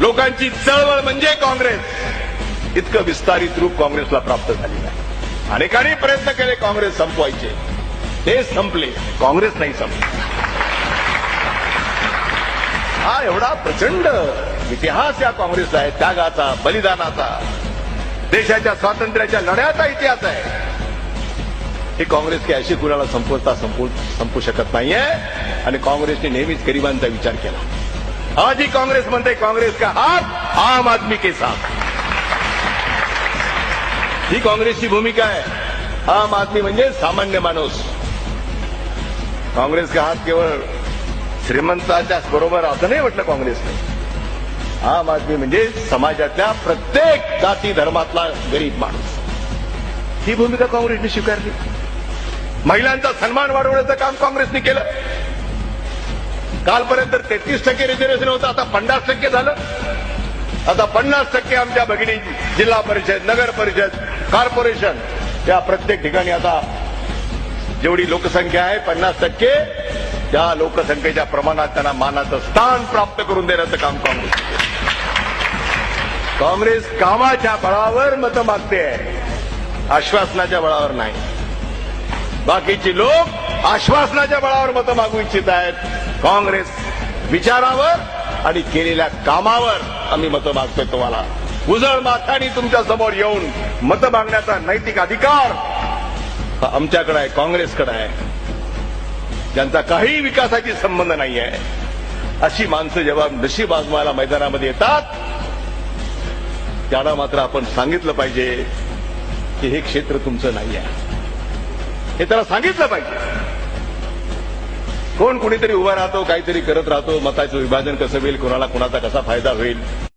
लोकांची चळवळ म्हणजे काँग्रेस. इतकं विस्तारित रूप काँग्रेसला प्राप्त झालेलं आहे. अनेकांनी प्रयत्न केले काँग्रेस संपवायचे. ते संपले. काँग्रेस नाही संपले. हा एवढा प्रचंड इतिहास या काँग्रेसचा आहे. त्यागाचा बलिदानाचा. देशाच्या स्वातंत्र्याच्या लढ्याचा इतिहास आहे. हे काँग्रेस की अशी कुणाला संपवता संपू संपू शकत नाहीये. आणि काँग्रेसने नेहमीच गरिबांचा विचार केला. आज ही काँग्रेस म्हणते काँग्रेस का हाथ आम आदमी के साथ। ही काँग्रेसची भूमिका आहे आम आदमी म्हणजे सामान्य माणूस। काँग्रेस का हात केवळ श्रीमंताच्याच बरोबर असं नाही म्हटलं काँग्रेसने। आम आदमी म्हणजे समाजातल्या प्रत्येक जाती धर्मातला गरीब माणूस। ही भूमिका काँग्रेसने स्वीकारली। महिलांचा सन्मान वाढवण्याचं काम काँग्रेसने केलं। कालपर्यंत तेहतीस टक्के रिझर्वेशन होतं आता पन्नास टक्के झालं. आता पन्नास टक्के आमच्या भगिनी जिल्हा परिषद नगर परिषद कॉर्पोरेशन या प्रत्येक ठिकाणी आता जेवढी लोकसंख्या आहे पन्नास टक्के त्या लोकसंख्येच्या प्रमाणात त्यांना मानाचं स्थान प्राप्त करून देण्याचं काम काँग्रेस काँग्रेस कामाच्या बळावर मतं मागते आश्वासनाच्या बळावर नाही. बाकीची लोक आश्वासनाच्या बळावर मतं मागू इच्छित आहेत. काँग्रेस विचारावर आणि केलेल्या कामावर आम्ही मतं मागतोय तुम्हाला. उजळ माथानी तुमच्यासमोर येऊन मतं मागण्याचा नैतिक अधिकार हा आमच्याकडे आहे काँग्रेसकडे आहे. ज्यांचा काही विकासाची संबंध नाही आहे अशी माणसं जेव्हा नशीब आजमायला मैदानामध्ये येतात त्यांना मात्र आपण सांगितलं पाहिजे की हे क्षेत्र तुमचं नाही आहे हे त्याला सांगितलं पाहिजे. कोण कुणीतरी उभा राहतो काहीतरी करत राहतो मताचं विभाजन कसं होईल कोणाला कोणाचा कसा फायदा होईल?